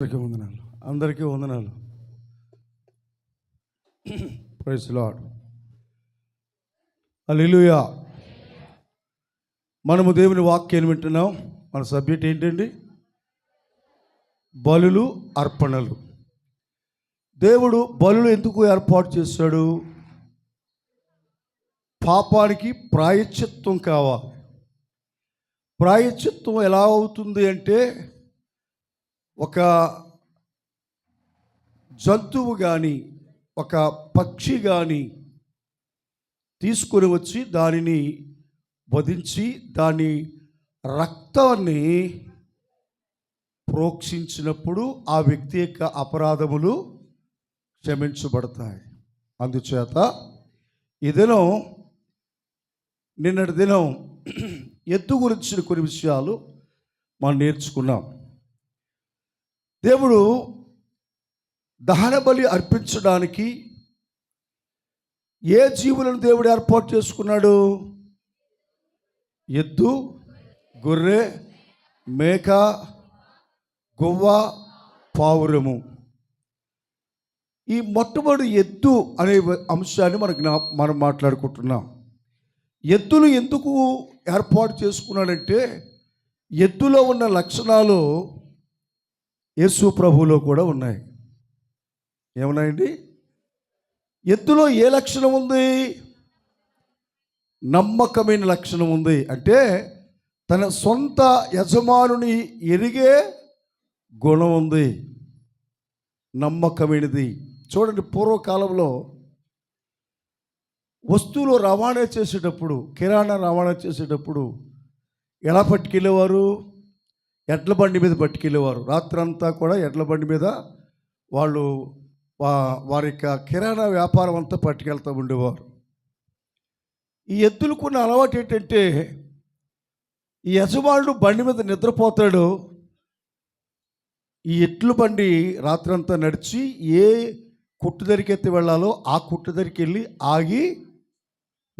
అందరికీ వందనాలు. అందరికీ వందనాలు. ప్రైజ్ లాడ్ అలీలుయా మనము దేవుని వాక్యాన్ని వింటున్నాం. మన సబ్జెక్ట్ ఏంటండి? బలులు అర్పణలు. దేవుడు బలులు ఎందుకు ఏర్పాటు చేశాడు పాపానికి ప్రాయశ్చిత్వం కావాలి. ప్రాయశ్చిత్వం ఎలా అవుతుంది అంటే ఒక జంతువు కానీ ఒక పక్షి కానీ తీసుకొని వచ్చి దానిని వధించి దాని రక్తాన్ని ప్రోక్షించినప్పుడు ఆ వ్యక్తి యొక్క అపరాధములు క్షమించబడతాయి. అందుచేత ఈ దినం నిన్నటి దినం ఎత్తు గురించిన కొన్ని విషయాలు మనం నేర్చుకున్నాం. దేవుడు దహన బలి అర్పించడానికి ఏ జీవులను దేవుడు ఏర్పాటు చేసుకున్నాడు? ఎద్దు గొర్రె మేక గువ్వ పావురము. ఈ మొట్టమొదటి ఎద్దు అనే అంశాన్ని మనకు జ్ఞా- మనం మాట్లాడుకుంటున్నాం. ఎద్దులు ఎందుకు ఏర్పాటు చేసుకున్నాడంటే ఎద్దులో ఉన్న లక్షణాలు యేసు ప్రభువులో కూడా ఉన్నాయి. ఏమున్నాయండి? ఎద్దులో ఏ లక్షణం ఉంది? నమ్మకమైన లక్షణం ఉంది. అంటే తన సొంత యజమానుని ఎరిగే గుణం ఉంది. నమ్మకమైనది. చూడండి పూర్వకాలంలో వస్తువులు రవాణా చేసేటప్పుడు కిరాణా రవాణా చేసేటప్పుడు ఎలా పట్టుకెళ్ళేవారు? ఎడ్ల బండి మీద పట్టుకెళ్ళేవారు. రాత్రంతా కూడా ఎడ్ల బండి మీద వాళ్ళు వా- వారి యొక్క కిరాణా వ్యాపారం అంతా పట్టుకెళ్తూ ఉండేవారు. ఈ ఎద్దులకున్న అలవాటు ఏంటంటే ఈ యజమానుడు బండి మీద నిద్రపోతాడు. ఈ ఎడ్ల బండి రాత్రంతా నడిచి ఏ కుట్టు దగ్గరికి ఎత్తి వెళ్ళాలో ఆ కుట్టు దరికి వెళ్ళి ఆగి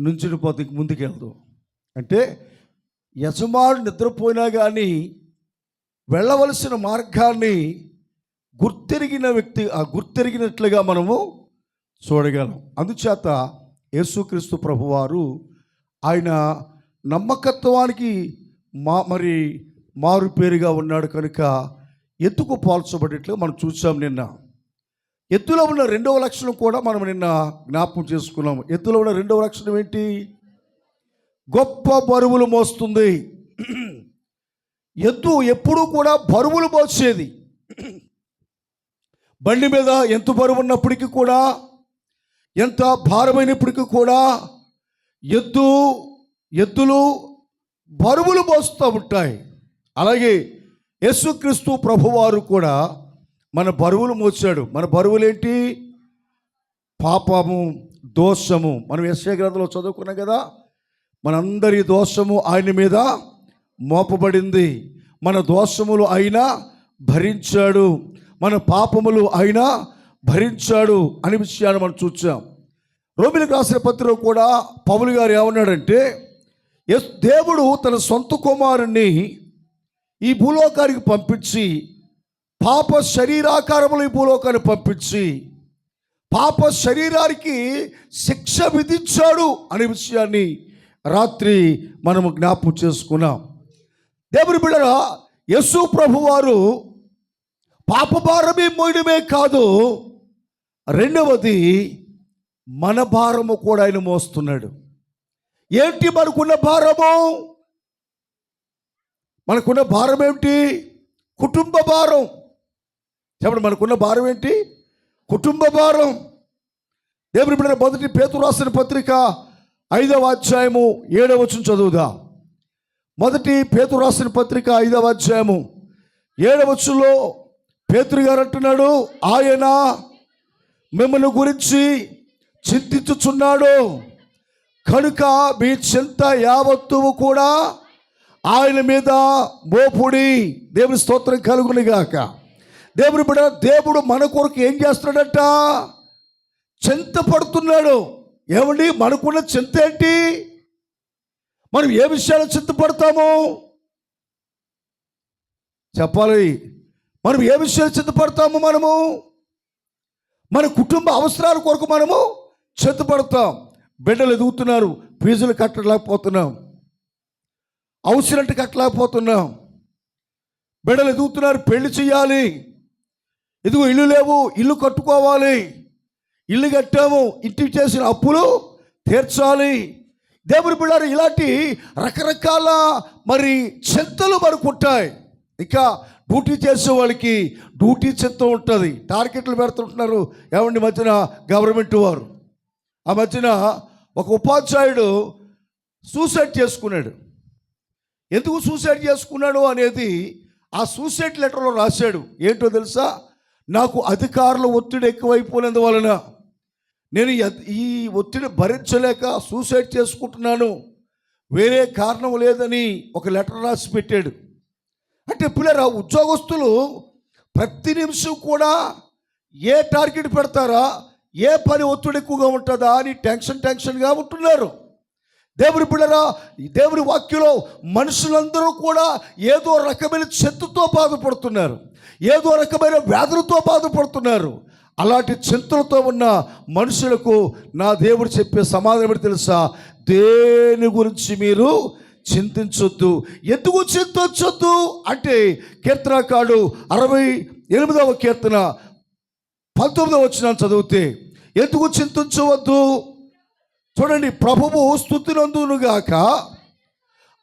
నుంచుడిపోతే ముందుకెళ్దు. అంటే యజమానుడు నిద్రపోయినా కానీ వెళ్ళవలసిన మార్గాన్ని గుర్తెరిగిన వ్యక్తి ఆ గుర్తెరిగినట్లుగా మనము చూడగలం. అందుచేత యేసుక్రీస్తు ప్రభువారు ఆయన నమ్మకత్వానికి మా మరి మారు పేరుగా ఉన్నాడు కనుక ఎత్తుకు పోల్చబడేట్లు మనం చూసాం నిన్న. ఎత్తులో ఉన్న రెండవ లక్షణం కూడా మనం నిన్న జ్ఞాపకం చేసుకున్నాము. ఎత్తులో ఉన్న రెండవ లక్షణం ఏంటి? గొప్ప బరువులు మోస్తుంది. ఎద్దు ఎప్పుడూ కూడా బరువులు మోసేది. బండి మీద ఎంత బరువు ఉన్నప్పటికీ కూడా ఎంత భారమైనప్పటికీ కూడా ఎద్దు ఎద్దులు బరువులు మోస్తూ ఉంటాయి. అలాగే యేసుక్రీస్తు ప్రభువారు కూడా మన బరువులు మోసాడు మన బరువులేంటి? పాపము దోషము. మనం ఎస్ఏ గ్రంథంలో చదువుకున్నాం కదా మనందరి దోషము ఆయన మీద మోపబడింది. మన దోషములు అయినా భరించాడు. మన పాపములు అయినా భరించాడు అనే విషయాన్ని మనం చూచాం. రోమిలకు రాసిన పత్రిక కూడా పౌలు గారు ఏమన్నాడంటే ఎస్ దేవుడు తన సొంత కుమారుణ్ణి ఈ భూలోకానికి పంపించి పాప శరీరాకారములు ఈ భూలోకాన్ని పంపించి పాప శరీరానికి శిక్ష విధించాడు అనే విషయాన్ని రాత్రి మనము జ్ఞాపం చేసుకున్నాం. దేవుని బిడ్డలో యస్సు ప్రభు వారు పాపభారమే మోయడమే కాదు రెండవది మన భారము కూడా ఆయన మోస్తున్నాడు. ఏంటి మనకున్న భారము? మనకున్న భారం ఏమిటి? కుటుంబ భారం. చెప్పండి మనకున్న భారం ఏంటి? కుటుంబ భారం. దేవుని బిడ్డ మొదటి పేతురు రాసిన పత్రిక ఐదవ అధ్యాయము ఏడవ వచ్చిన చదువుదా. మొదటి పేతురు రాసిన పత్రిక ఐదవ అధ్యాయము. ఏడవచ్చులో పేతురు గారు అంటున్నాడు ఆయన మిమ్మల్ని గురించి చింతించుచున్నాడు. కనుక మీ చింత యావత్తువు కూడా ఆయన మీద మోపుడి. దేవుని స్తోత్రం కలుగుని గాక. దేవుని బిడ దేవుడు మన కొరకు ఏం చేస్తున్నాడట? చింత పడుతున్నాడు. ఏమండి? మనకున్న చింత ఏంటి? మనం ఏ విషయాలు చింతపడతాము చెప్పాలి. మనం ఏ విషయాలు సిద్ధపడతాము మనము? మన కుటుంబ అవసరాల కొరకు మనము సిద్ధపడతాం. బిడ్డలు ఎదుగుతున్నారు. ఫీజులు కట్టలేకపోతున్నాం. అవసరంటే కట్టలేకపోతున్నాం. బిడ్డలు ఎదుగుతున్నారు. పెళ్ళి చేయాలి. ఎదుగు ఇల్లు లేవు. ఇల్లు కట్టుకోవాలి. ఇల్లు కట్టాము. ఇంటికి చేసిన అప్పులు తీర్చాలి. దేవుని బిడ్డారు ఇలాంటి రకరకాల మరి చింతలు మనకు ఉంటాయి. ఇంకా డ్యూటీ చేసే వాళ్ళకి డ్యూటీ చింత ఉంటుంది. టార్గెట్లు పెడుతుంటున్నారు. ఏమండి మధ్యన గవర్నమెంట్ వారు? ఆ మధ్యన ఒక ఉపాధ్యాయుడు సూసైడ్ చేసుకున్నాడు. ఎందుకు సూసైడ్ చేసుకున్నాడు అనేది ఆ సూసైడ్ లెటర్లో రాశాడు. ఏంటో తెలుసా? నాకు అధికారుల ఒత్తిడి ఎక్కువైపోయినందువలన నేను ఈ ఒత్తిడి భరించలేక సూసైడ్ చేసుకుంటున్నాను. వేరే కారణం లేదని ఒక లెటర్ రాసి పెట్టాడు. అంటే పిల్లరా ఉద్యోగస్తులు ప్రతి నిమిషం కూడా ఏ టార్గెట్ పెడతారా? ఏ పని ఒత్తిడి ఎక్కువగా ఉంటుందా అని టెన్షన్ టెన్షన్గా ఉంటున్నారు. దేవుని పిల్లరా దేవుని వాక్యలో మనుషులందరూ కూడా ఏదో రకమైన చెత్తతో బాధపడుతున్నారు. ఏదో రకమైన వ్యాధులతో బాధపడుతున్నారు. అలాంటి చింతలతో ఉన్న మనుషులకు నా దేవుడు చెప్పే సమాధానం తెలుసా? దేని గురించి మీరు చింతించొద్దు. ఎందుకు చింతించొద్దు? అంటే కీర్తనకాడు అరవై ఎనిమిదవ కీర్తన పంతొమ్మిదవ వచ్చిన చదివితే ఎందుకు చింతించవద్దు? చూడండి ప్రభువు స్థుతినందునుగాక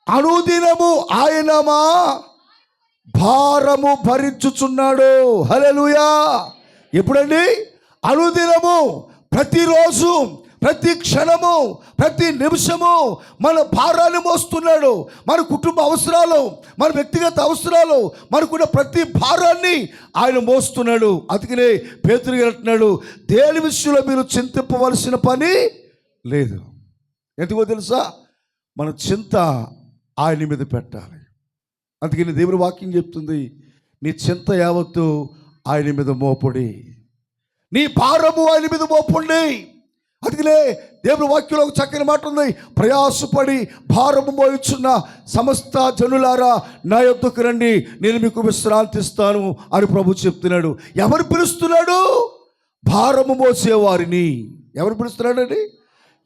అనుదినము ఆయనమా భారము భరించుచున్నాడు. హలలుయా ఎప్పుడండి? అనుదినము ప్రతిరోజు ప్రతి క్షణము ప్రతి నిమిషము మన భారాన్ని మోస్తున్నాడు. మన కుటుంబ అవసరాలు మన వ్యక్తిగత అవసరాలు మనకున్న ప్రతి భారాన్ని ఆయన మోస్తున్నాడు. అందుకనే పేతురు అంటున్నాడు దేని విషయంలో మీరు చింతింపవలసిన పని లేదు. ఎందుకో తెలుసా? మన చింత ఆయన మీద పెట్టాలి. అందుకని దేవుని వాక్యం చెప్తుంది నీ చింత యావత్తు ఆయన మీద మోపుడి. నీ భారము ఆయన మీద మోపుడి. అందుకనే దేవుని వాక్యంలో ఒక చక్కని మాట ఉంది. ప్రయాసపడి భారము మోయుచున్న సమస్త జనులారా నా యొద్దకు రండి. నేను మీకు విశ్రాంతి ఇస్తాను అని ప్రభు చెప్తున్నాడు. ఎవరు పిలుస్తున్నాడు? భారము మోసేవారిని. ఎవరు పిలుస్తున్నాడండి?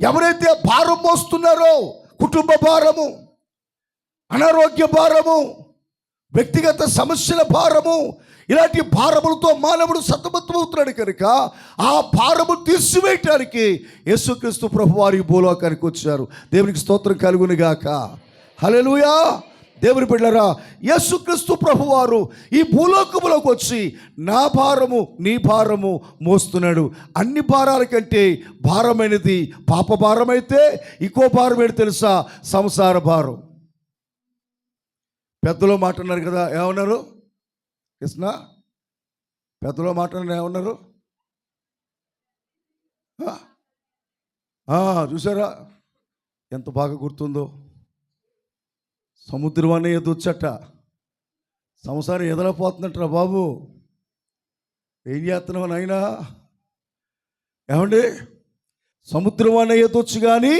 ఎవరైతే భారం మోస్తున్నారో కుటుంబ భారము అనారోగ్య భారము వ్యక్తిగత సమస్యల భారము ఇలాంటి భారములతో మానవుడు సతమతమవుతున్నాడు కనుక ఆ భారము తీసివేయటానికి యేసుక్రీస్తు ప్రభు వారి భూలోకానికి వచ్చారు. దేవునికి స్తోత్రం కలుగునిగాక గాక. దేవుని బిడ్డరా యేసుక్రీస్తు ప్రభువారు ఈ భూలోకములోకి వచ్చి నా భారము నీ భారము మోస్తున్నాడు. అన్ని భారాల కంటే భారమైనది పాప భారం అయితే ఇంకో భారం ఏంటి తెలుసా? సంసార భారం. పెద్దలో మాట అన్నారు కదా ఏమన్నారు? కృష్ణ పెద్దలో మాట్లాడిన ఏమన్నారు? చూసారా ఎంత బాగా గుర్తుందో. సముద్రం అనే ఎదొచ్చట సంసారం ఎదలపోతుందట్రా బాబు. ఏం చేస్తున్నావు అయినా ఏమండి? సముద్రం అనే ఎదొచ్చు కానీ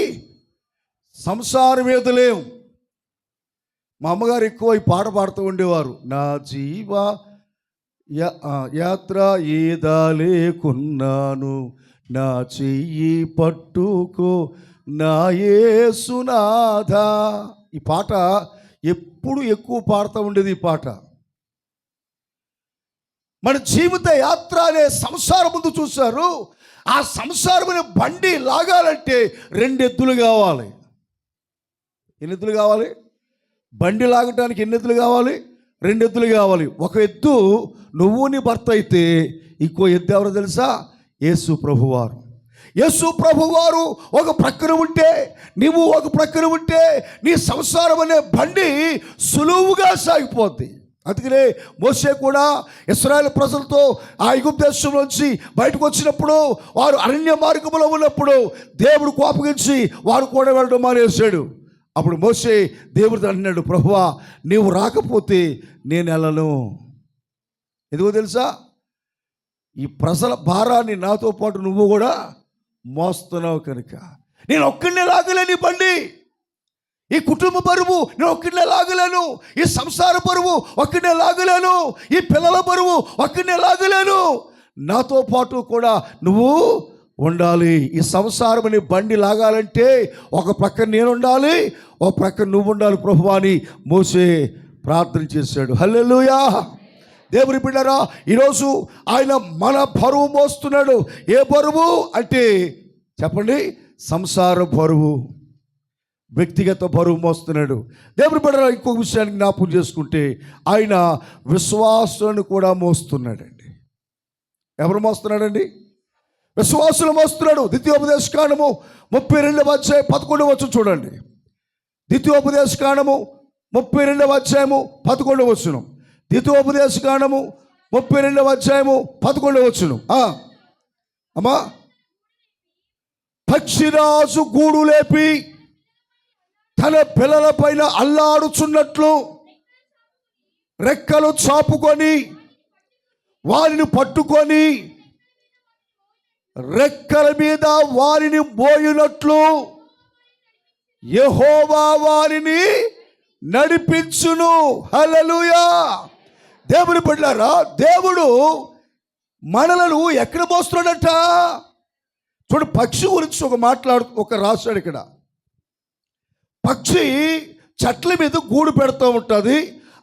సంసారం ఎదలేం మా అమ్మగారు ఎక్కువ ఈ పాట పాడుతూ ఉండేవారు. నా జీవ యాత్ర ఈదాలేకున్నాను నా చెయ్యి పట్టుకో నా యేసునాథ ఈ పాట ఎప్పుడు ఎక్కువ పాడుతూ ఉండేది ఈ పాట. మన జీవిత యాత్ర అనే సంసారం ముందు చూశారు. ఆ సంసారమైన బండి లాగాలంటే రెండు ఎద్దులు కావాలి. ఎన్ని ఎద్దులు కావాలి? బండి లాగటానికి ఎన్ని ఎద్దులు కావాలి? రెండు ఎద్దులు కావాలి. ఒక ఎద్దు నువ్వు నీ భర్త అయితే ఇంకో ఎద్దు ఎవరో తెలుసా? యేసు ప్రభువారు. యేసు ప్రభువారు ఒక ప్రక్కన ఉంటే నీవు ఒక ప్రక్కన ఉంటే నీ సంసారం అనే బండి సులువుగా సాగిపోద్ది. అందుకనే మోసే కూడా ఇస్రాయల్ ప్రజలతో ఆ ఐగుప్తు నుంచి బయటకు వచ్చినప్పుడు వారు అరణ్య మార్గంలో ఉన్నప్పుడు దేవుడు కోపగించి వారు కూడా వెళ్ళడం మానేశాడు. అప్పుడు మోసే దేవుడు అంటున్నాడు ప్రభువా నీవు రాకపోతే నేను వెళ్ళను. ఎందుకో తెలుసా? ఈ ప్రజల భారాన్ని నాతో పాటు నువ్వు కూడా మోస్తున్నావు కనుక. నేను ఒక్కడినే లాగలేని బండి. ఈ కుటుంబ బరువు నేను ఒక్కడినే లాగలేను. ఈ సంసార బరువు ఒక్కడినే లాగలేను. ఈ పిల్లల బరువు ఒక్కడినే లాగలేను. నాతో పాటు కూడా నువ్వు ఉండాలి. ఈ సంసారం బండి లాగాలంటే ఒక ప్రక్క నేను ఉండాలి ఒక ప్రక్క నువ్వు ఉండాలి ప్రభు అని మోసే ప్రార్థన చేశాడు. హల్లెలుయా! దేవుని బిడ్డరా ఈరోజు ఆయన మన బరువు మోస్తున్నాడు. ఏ బరువు అంటే చెప్పండి సంసార బరువు. వ్యక్తిగత బరువు మోస్తున్నాడు. దేవుని బిడ్డరా ఇంకొక విషయాన్ని జ్ఞాపకం చేసుకుంటే ఆయన విశ్వాసాన్ని కూడా మోస్తున్నాడండి. ఎవరు మోస్తున్నాడండి? విశ్వాసులు మోస్తున్నాడు. ద్వితీయోపదేశ కాండము ముప్పై రెండవ అధ్యాయం పదకొండవ వచ్చు చూడండి. ద్వితీయోపదేశ కాండము ముప్పై రెండవ అధ్యాయము పదకొండవ వచ్చును ద్వితీయోపదేశ కాండము ముప్పై రెండవ అధ్యాయము పదకొండవ వచ్చును అమ్మా పక్షిరాజు గూడు లేపి తన పిల్లల పైన అల్లాడుచున్నట్లు రెక్కలు చాపుకొని వారిని పట్టుకొని రెక్కల మీద వారిని బోయినట్లు యహోవా వారిని నడిపించును. హలలుయా దేవుని పడ్డారా దేవుడు మనలను ఎక్కడ పోస్తున్నాడట చూడు పక్షి గురించి ఒక మాట్లాడు ఒక రాశాడు ఇక్కడ. పక్షి చెట్ల మీద గూడు పెడుతూ ఉంటుంది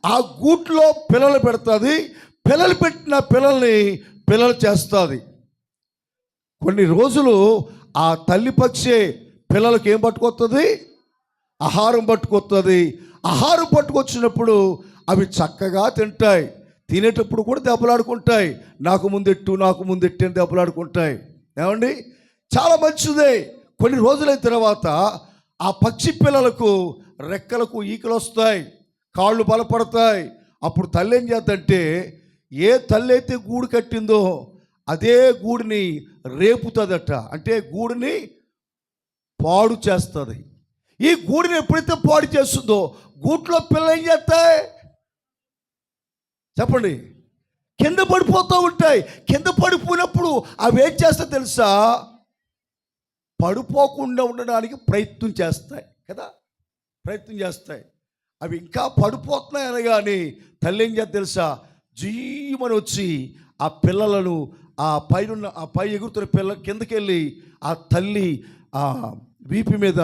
ఆ గూట్లో పిల్లలు పెడుతుంది పిల్లలు పెట్టిన పిల్లల్ని పిల్లలు చేస్తుంది. కొన్ని రోజులు ఆ తల్లి పక్షే పిల్లలకి ఏం పట్టుకొస్తుంది ఆహారం పట్టుకొస్తుంది ఆహారం పట్టుకొచ్చినప్పుడు అవి చక్కగా తింటాయి. తినేటప్పుడు కూడా దెబ్బలాడుకుంటాయి. నాకు ముందెట్టు నాకు ముందెట్టు అని దెబ్బలాడుకుంటాయి. ఏమండి? చాలా మంచిదే. కొన్ని రోజులైన తర్వాత ఆ పక్షి పిల్లలకు రెక్కలకు ఈకలు వస్తాయి కాళ్ళు బలపడతాయి. అప్పుడు తల్లి ఏం చేద్దంటే ఏ తల్లి అయితే గూడు కట్టిందో అదే గూడిని రేపుతుందట. అంటే గూడిని పాడు చేస్తుంది. ఈ గూడిని ఎప్పుడైతే పాడు చేస్తుందో గూట్లో పిల్ల ఏం చేస్తాయి? చెప్పండి. కింద పడిపోతూ ఉంటాయి. కింద పడిపోయినప్పుడు అవి ఏం చేస్తా తెలుసా? పడిపోకుండా ఉండడానికి ప్రయత్నం చేస్తాయి కదా? ప్రయత్నం చేస్తాయి. అవి ఇంకా పడిపోతున్నాయి కానీ తల్లి ఏం చేస్తా తెలుసా? జీవని వచ్చి ఆ పిల్లలను ఆ పైన ఆ పై ఎగురుతున్న పిల్ల కిందకెళ్ళి ఆ తల్లి ఆ వీపి మీద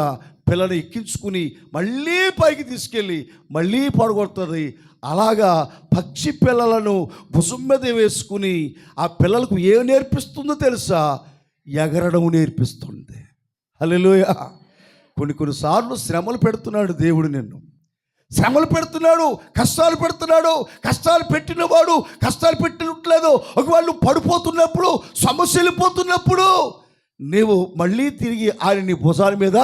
పిల్లని ఎక్కించుకుని మళ్ళీ పైకి తీసుకెళ్ళి మళ్ళీ పడగొడుతుంది. అలాగా పక్షి పిల్లలను భుజం మీద వేసుకుని ఆ పిల్లలకు ఏం నేర్పిస్తుందో తెలుసా? ఎగరడం నేర్పిస్తుంది. హల్లెలూయా. కొన్ని కొన్నిసార్లు శ్రమలు పెడుతున్నాడు దేవుడు నిన్ను. శ్రమలు పెడుతున్నాడు కష్టాలు పెడుతున్నాడు కష్టాలు పెట్టినవాడు కష్టాలు పెట్టినట్లేదు. ఒకవేళ నువ్వు పడిపోతున్నప్పుడు సమస్యలు పోతున్నప్పుడు నీవు మళ్ళీ తిరిగి ఆయన నీ భుజాల మీద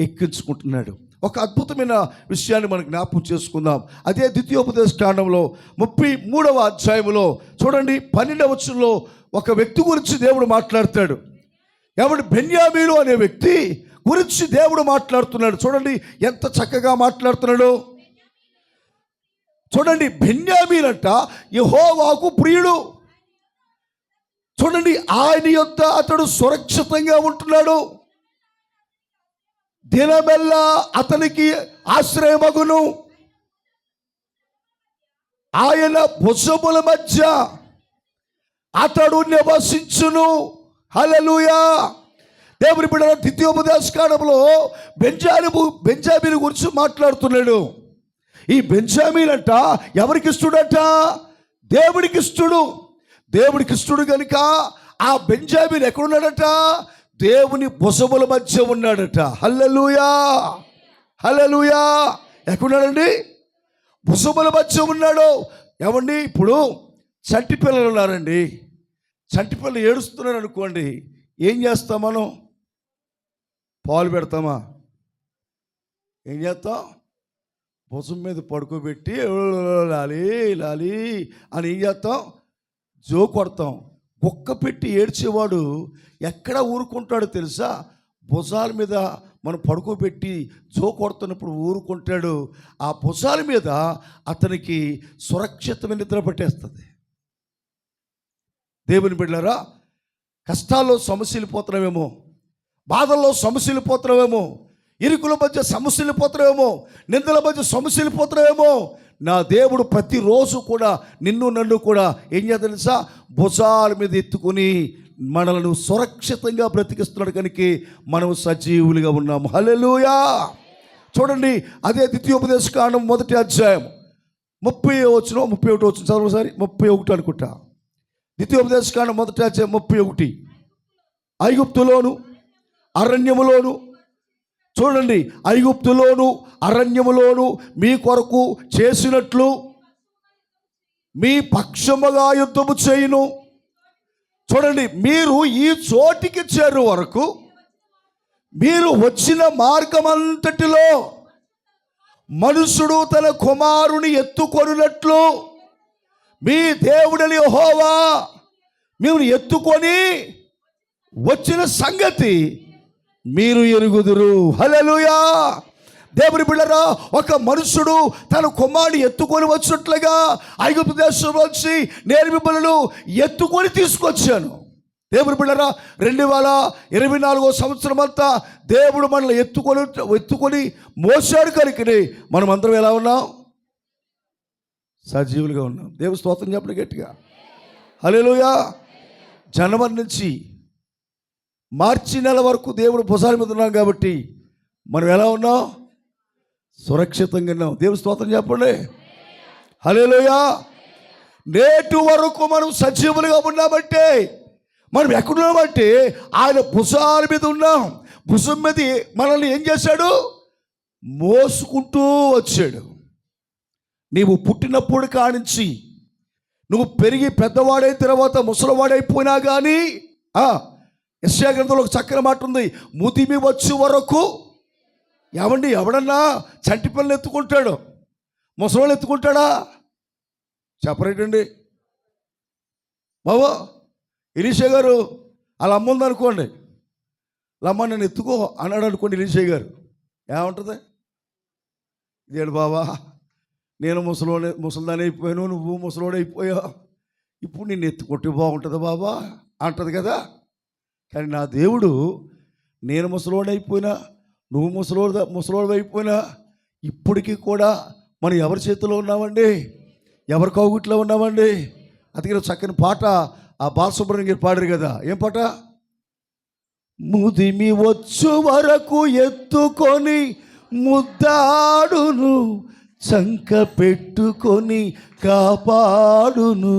ఎక్కించుకుంటున్నాడు. ఒక అద్భుతమైన విషయాన్ని మనం జ్ఞాపకం చేసుకుందాం. అదే ద్వితీయోపదేశ కాండంలో ముప్పై మూడవ అధ్యాయంలో చూడండి పన్నెండవ వచ్చంలో ఒక వ్యక్తి గురించి దేవుడు మాట్లాడతాడు. ఎవడు బెన్యామీను అనే వ్యక్తి గురించి దేవుడు మాట్లాడుతున్నాడు. చూడండి ఎంత చక్కగా మాట్లాడుతున్నాడు. చూడండి బెన్యామీనట యహోవాకు ప్రియుడు. చూడండి ఆయన యొక్క అతడు సురక్షితంగా ఉంటున్నాడు. దినమెల్లా అతనికి ఆశ్రయమగును. ఆయన భుజముల మధ్య అతడు నివసించును. హలలుయా దేవుని బిడ్డ ద్వితీయోపదేశ కాలంలో బెంజామిను బెంజామిన్ గురించి మాట్లాడుతున్నాడు. ఈ బెంజామీన్ అంట ఎవరికి ఇస్తుడట? దేవుడికి ఇస్తుడు దేవుడికి ఇస్తుడు కనుక ఆ బెంజామీన్ ఎక్కడున్నాడట? దేవుని బొసముల మధ్య ఉన్నాడట. హల్లెలూయా! హల్లెలూయా! ఎక్కడున్నాడండి? బుసముల మధ్య ఉన్నాడు. ఏమండి? ఇప్పుడు చంటి పిల్లలు ఉన్నారండి. చంటి పిల్లలు ఏడుస్తున్నారు అనుకోండి ఏం చేస్తాం మనం? పాలు పెడతామా? ఏం చేస్తాం? భుజం మీద పడుకోబెట్టి లాలి లాలి అని ఏం చేస్తాం జో కొడతాం కుక్క పెట్టి ఏడ్చేవాడు ఎక్కడ ఊరుకుంటాడో తెలుసా భుజాల మీద మనం పడుకోబెట్టి జో కొడుతున్నప్పుడు ఊరుకుంటాడు ఆ భుజాల మీద అతనికి సురక్షితమైన నిద్ర పట్టేస్తుంది దేవుని బిడ్డలారా కష్టాల్లో సమస్యలు పోతున్నామేమో బాధల్లో సమస్యలు పోతున్నామేమో ఇరుకుల మధ్య సమస్యలు పోతున్నాయేమో నిందల మధ్య సమస్యలు పోతున్నాయేమో నా దేవుడు ప్రతిరోజు కూడా నిన్ను నన్ను కూడా ఏం చేయ తెలుసా? భుజాల మీద ఎత్తుకుని మనలను సురక్షితంగా బ్రతికిస్తున్నాడు కనుక మనం సజీవులుగా ఉన్నాము. హలెలుయా చూడండి అదే ద్వితీయోపదేశ కాండం మొదటి అధ్యాయం. ముప్పై వచ్చిన ముప్పై ఒకటి వచ్చిన చదవసారి ముప్పై ఒకటి అనుకుంటా. ద్వితీయోపదేశ కాండం మొదటి అధ్యాయం ముప్పై ఒకటి. ఐగుప్తులోను అరణ్యములోను చూడండి ఐగుప్తులోను అరణ్యములోను మీ కొరకు చేసినట్లు మీ పక్షముగా యుద్ధము చేయును. చూడండి మీరు ఈ చోటికి చేరు వరకు మీరు వచ్చిన మార్గమంతటిలో మనుషుడు తన కుమారుని ఎత్తుకొనినట్లు మీ దేవుడని హోవా మేము ఎత్తుకొని వచ్చిన సంగతి మీరు ఎరుగుదురు. హలలుయా దేవుని బిడ్డరా ఒక మనుషుడు తన కుమారుడు ఎత్తుకొని వచ్చినట్లుగా ఐగుప్తు దేశం వచ్చి నేను మిమ్మల్ని ఎత్తుకొని తీసుకొచ్చాను. దేవుని బిడ్డరా రెండు వేల ఇరవై నాలుగో సంవత్సరం అంతా దేవుడు మనల్ని ఎత్తుకొని ఎత్తుకొని మోసాడు కనుకని మనం అందరం ఎలా ఉన్నాం? సజీవులుగా ఉన్నాం. దేవుని స్తోత్రం చెప్పండి గట్టిగా. హల్లెలూయా! జనవరి నుంచి మార్చి నెల వరకు దేవుడు భుజాల మీద ఉన్నాం కాబట్టి మనం ఎలా ఉన్నాం? సురక్షితంగా ఉన్నాం. దేవుడు స్తోత్రం చెప్పండి. హలేలోయా నేటి వరకు మనం సజీవులుగా ఉన్నామంటే మనం ఎక్కడున్నామంటే ఆయన భుజాల మీద ఉన్నాం. భుజం మీద మనల్ని ఏం చేశాడు? మోసుకుంటూ వచ్చాడు. నీవు పుట్టినప్పుడు కానించి నువ్వు పెరిగి పెద్దవాడైన తర్వాత ముసలివాడైపోయినా కానీ యశ్యా గ్రంథంలో ఒక చక్కని మాట ఉంది. ముదిమి వచ్చే వరకు ఏమండి ఎవడన్నా చంటి పనులు ఎత్తుకుంటాడు? ముసలోళ్ళు ఎత్తుకుంటాడా? చెప్పరేటండి. బాబు ఇలీషే గారు అలా అమ్మ ఉందనుకోండి. లమ్మ నేను ఎత్తుకో అన్నాడు అనుకోండి ఇలీషే గారు. ఏమంటుంది? ఇదేడు బాబా నేను ముసలోడే ముసలిదాని అయిపోయాను నువ్వు ముసలోడైపోయావు అయిపోయావు. ఇప్పుడు నిన్ను ఎత్తుకుంటే బాగుంటుంది బాబా అంటది కదా. కానీ నా దేవుడు నేను ముసలోడు అయిపోయినా నువ్వు ముసలోడు ముసలోడు అయిపోయినా ఇప్పటికీ కూడా మనం ఎవరి చేతిలో ఉన్నామండి? ఎవరి కౌగుట్లో ఉన్నామండి? అందుకని చక్కని పాట ఆ బాలసుబ్రహ్మణ్యం గారు పాడారు కదా. ఏం పాట? ముదిమి వచ్చు వరకు ఎత్తుకొని ముద్దాడును చంక పెట్టుకొని కాపాడును.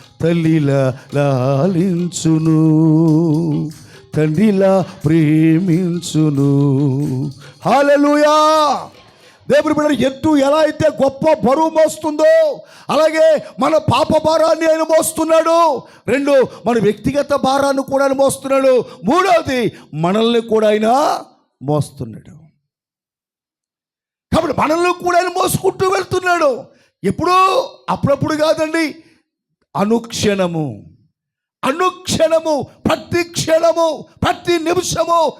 తల్లిలా లాలించును తండ్రిలా ప్రేమించును. హాలలుయా దేవుని బిడ్డ ఎత్తు ఎలా అయితే గొప్ప బరువు మోస్తుందో అలాగే మన పాప భారాన్ని ఆయన మోస్తున్నాడు. రెండు మన వ్యక్తిగత భారాన్ని కూడా ఆయన మోస్తున్నాడు. మూడవది మనల్ని కూడా ఆయన మోస్తున్నాడు. కాబట్టి మనల్ని కూడా ఆయన మోసుకుంటూ వెళ్తున్నాడు. ఎప్పుడూ అప్పుడప్పుడు కాదండి అనుక్షణము. అనుక్షణము ప్రతి క్షణము ప్రతి నిమిషము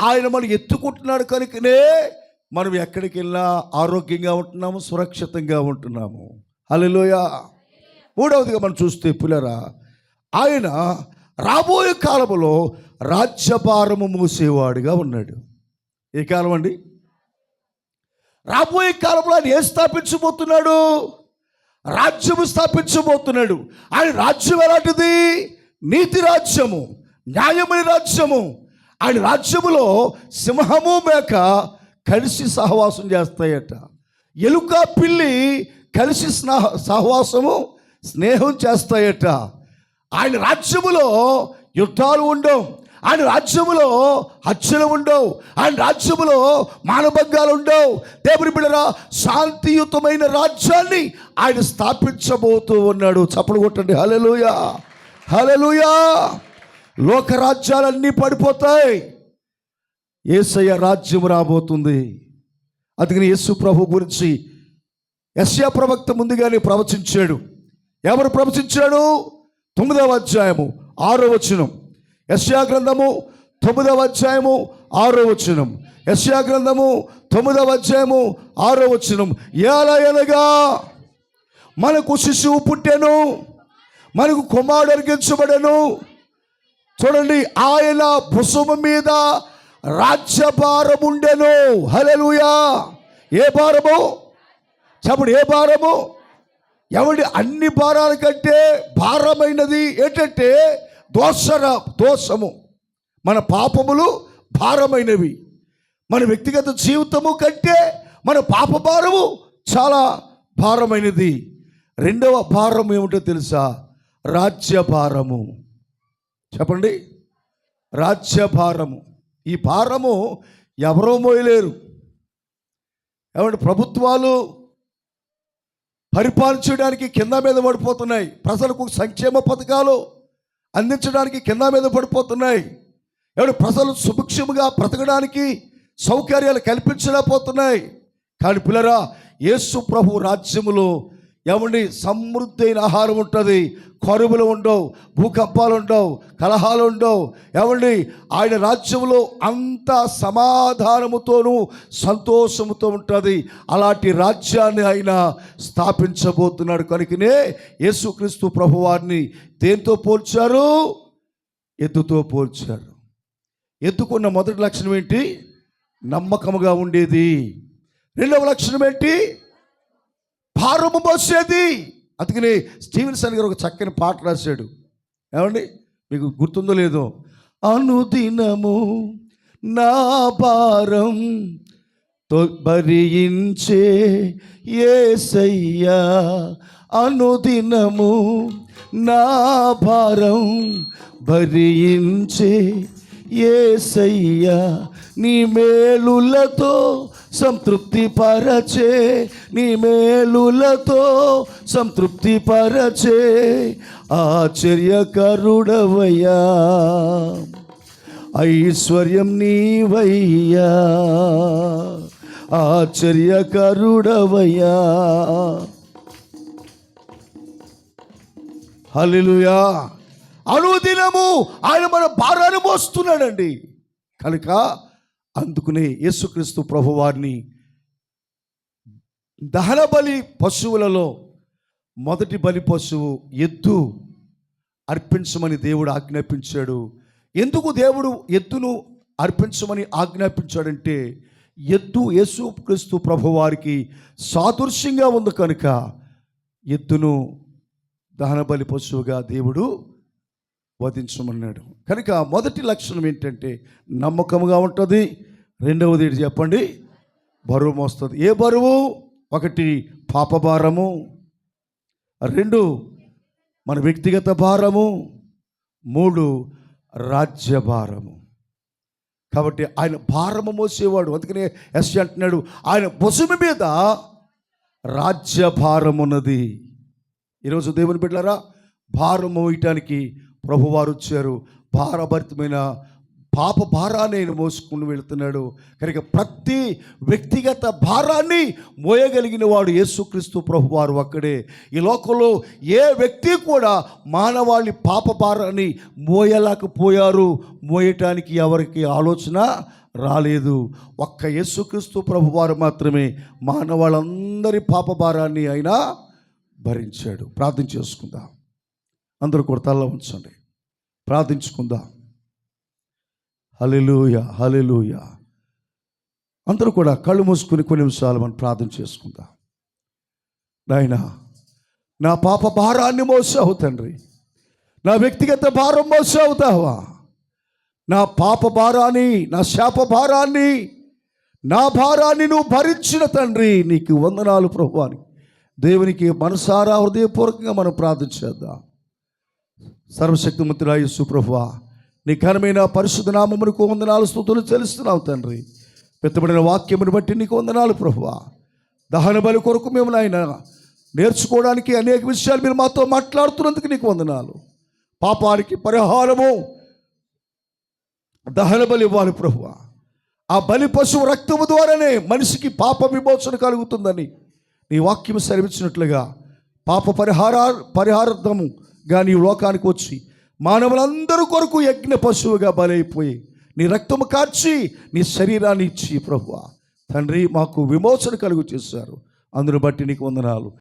ఆయన మనం ఎత్తుకుంటున్నాడు కనుకనే మనం ఎక్కడికి వెళ్ళినా ఆరోగ్యంగా ఉంటున్నాము సురక్షితంగా ఉంటున్నాము. హలోయ మూడవదిగా మనం చూస్తే పులరా ఆయన రాబోయే కాలంలో రాజ్యభారము మూసేవాడుగా ఉన్నాడు. ఏ కాలం అండి రాబోయే కాలంలో ఆయన ఏ స్థాపించబోతున్నాడు? రాజ్యము స్థాపించబోతున్నాడు. ఆయన రాజ్యం ఎలాంటిది? నీతి రాజ్యము న్యాయమైన రాజ్యము. ఆయన రాజ్యములో సింహము మేక కలిసి సహవాసం చేస్తాయట. ఎలుక పిల్లి కలిసి స్నేహ సహవాసము స్నేహం చేస్తాయట. ఆయన రాజ్యములో యుద్ధాలు ఉండవు. ఆయన రాజ్యములో హత్యలు ఉండవు. ఆయన రాజ్యములో మానభంగాలు ఉండవు. దేవుని బిడ్డరా శాంతియుతమైన రాజ్యాన్ని ఆయన స్థాపించబోతూ ఉన్నాడు. చప్పుడు కొట్టండి. హలలుయా హలలుయా లోక రాజ్యాలన్నీ పడిపోతాయి. ఏసయ్య రాజ్యం రాబోతుంది. అందుకని యేసు ప్రభు గురించి యశ్యా ప్రవక్త ముందుగానే ప్రవచించాడు. ఎవరు ప్రవచించాడు? తొమ్మిదవ అధ్యాయము ఆరో వచనం. యశ్యా గ్రంథము తొమ్మిదవ అధ్యాయము ఆరో వచనం. యశ్యా గ్రంథము తొమ్మిదవ అధ్యాయము ఆరో వచనం. ఎలా ఎనగా మనకు శిశువు పుట్టెను మనకు కుమారుడు అరిగించబడెను. చూడండి ఆయన భుసము మీద రాజ్యభారం ఉండెను. హల్లెలూయా! ఏ భారము? చెప్పండి ఏ భారము? ఎవడి అన్ని భారాల కంటే భారమైనది ఏంటంటే దోషర దోషము. మన పాపములు భారమైనవి. మన వ్యక్తిగత జీవితము కంటే మన పాప భారము చాలా భారమైనది. రెండవ భారం ఏమిటో తెలుసా? రాజ్య భారము చెప్పండి. రాజ్య భారము ఈ భారము ఎవరో మోయలేరు. ఏమంటే ప్రభుత్వాలు పరిపాలించడానికి కింద మీద పడిపోతున్నాయి. ప్రజలకు సంక్షేమ పథకాలు అందించడానికి కింద మీద పడిపోతున్నాయి. ఎవడు ప్రజలు సుభిక్షముగా బ్రతకడానికి సౌకర్యాలు కల్పించలేకపోతున్నాయి. కానీ పిల్లరా యేసు ప్రభు రాజ్యములో ఏమండి? సమృద్ధి అయిన ఆహారం ఉంటుంది. కరువులు ఉండవు భూకంపాలు ఉండవు కలహాలు ఉండవు. ఏమండి? ఆయన రాజ్యంలో అంత సమాధానముతోనూ సంతోషముతో ఉంటుంది. అలాంటి రాజ్యాన్ని ఆయన స్థాపించబోతున్నాడు. కనుకనే యేసుక్రీస్తు ప్రభువారిని దేంతో పోల్చారు? ఎద్దుతో పోల్చారు. ఎద్దుకున్న మొదటి లక్షణం ఏంటి? నమ్మకముగా ఉండేది. రెండవ లక్షణం ఏంటి? భారము మోసేది అందుకని స్టీవెన్సన్ గారు ఒక చక్కని పాట రాశాడు. ఏమండి? మీకు గుర్తుందో లేదో? అనుదినము నా భారం తో భరించే ఏసయ్యా అనుదినము నా భారం భరించే ఏసయ్యా నీ మేలులతో సంతృప్తి పరచే నీ మేలులతో సంతృప్తి పరచే ఆశ్చర్యకరుడవయ్యా. ఐశ్వర్యం నీవయ్యా. ఆశ్చర్యకరుడవయ్యా. హలిలుయా అనుదినము ఆయన మన భారాన్ని మోస్తున్నాడండి. కనుక అందుకునే యేసుక్రీస్తు ప్రభువారిని దహన బలి పశువులలో మొదటి బలి పశువు ఎద్దు అర్పించమని దేవుడు ఆజ్ఞాపించాడు. ఎందుకు దేవుడు ఎద్దును అర్పించమని ఆజ్ఞాపించాడంటే ఎద్దు యేసుక్రీస్తు ప్రభువారికి సాదృశ్యంగా ఉంది కనుక ఎద్దును దహనబలి పశువుగా దేవుడు వధించమన్నాడు. కనుక మొదటి లక్షణం ఏంటంటే నమ్మకముగా ఉంటుంది. రెండవది ఏంటి చెప్పండి? బరువు మోస్తుంది. ఏ బరువు? ఒకటి పాపభారము రెండు మన వ్యక్తిగత భారము. మూడు రాజ్య భారము. కాబట్టి ఆయన భారము మోసేవాడు. అందుకనే ఎస్ అంటున్నాడు ఆయన భుజము మీద రాజ్య భారం ఉన్నది ఈరోజు దేవుని బిడ్డారా భారం మోయటానికి ప్రభువారు వచ్చారు. భారభరితమైన పాప భారాన్ని ఆయన మోసుకుని వెళుతున్నాడు. కనుక ప్రతి వ్యక్తిగత భారాన్ని మోయగలిగిన వాడు యేసుక్రీస్తు ప్రభువారు ఒక్కడే ఈ లోకంలో ఏ వ్యక్తి కూడా మానవాళి పాప భారాన్ని మోయలేకపోయారు. మోయటానికి ఎవరికి ఆలోచన రాలేదు. ఒక్క యేసుక్రీస్తు ప్రభువారు మాత్రమే మానవాళ్ళందరి పాప భారాన్ని ఆయన భరించాడు. ప్రార్థన చేసుకుందాం. అందరూ కూడా తల్ల ఉంచండి. ప్రార్థించుకుందాం. హలెలూయ హలెలూయ అందరూ కూడా కళ్ళు మూసుకుని కొన్ని నిమిషాలు మనం ప్రార్థన చేసుకుందాం. నాయన నా పాప భారాన్ని మోసావు తండ్రి. నా వ్యక్తిగత భారం మోసావుతావా నా పాప భారాన్ని నా శాప భారాన్ని నా భారాన్ని నువ్వు భరించిన తండ్రి నీకు వందనాలు ప్రభువాని. దేవునికి మనసారా హృదయపూర్వకంగా మనం ప్రార్థన చేద్దాం. సర్వశక్తిమంతుడా యేసు ప్రభువా నీ ఘనమైన పరిశుద్ధ నామమునకు వందనాలు స్థుతులు చెల్లిస్తున్నావు తండ్రి. పెత్తబడిన వాక్యమును బట్టి నీకు వందనాలు ప్రభువా. దహన బలి కొరకు మేము నాయన నేర్చుకోవడానికి అనేక విషయాలు మీరు మాతో మాట్లాడుతున్నందుకు నీకు వందనాలు. పాపానికి పరిహారము దహన బలి ఇవ్వాలి ప్రభువ. ఆ బలి పశువు రక్తము ద్వారానే మనిషికి పాప విమోచన కలుగుతుందని నీ వాక్యం సెలవిచ్చినట్లుగా పాప పరిహార పరిహారార్థము కానీ లోకానికి వచ్చి మానవులందరూ కొరకు యజ్ఞ పశువుగా బలైపోయి నీ రక్తము కార్చి నీ శరీరాన్ని ఇచ్చి ప్రభువా. తండ్రి మాకు విమోచన కలుగు చేశారు. అందును బట్టి నీకు వందనాలు.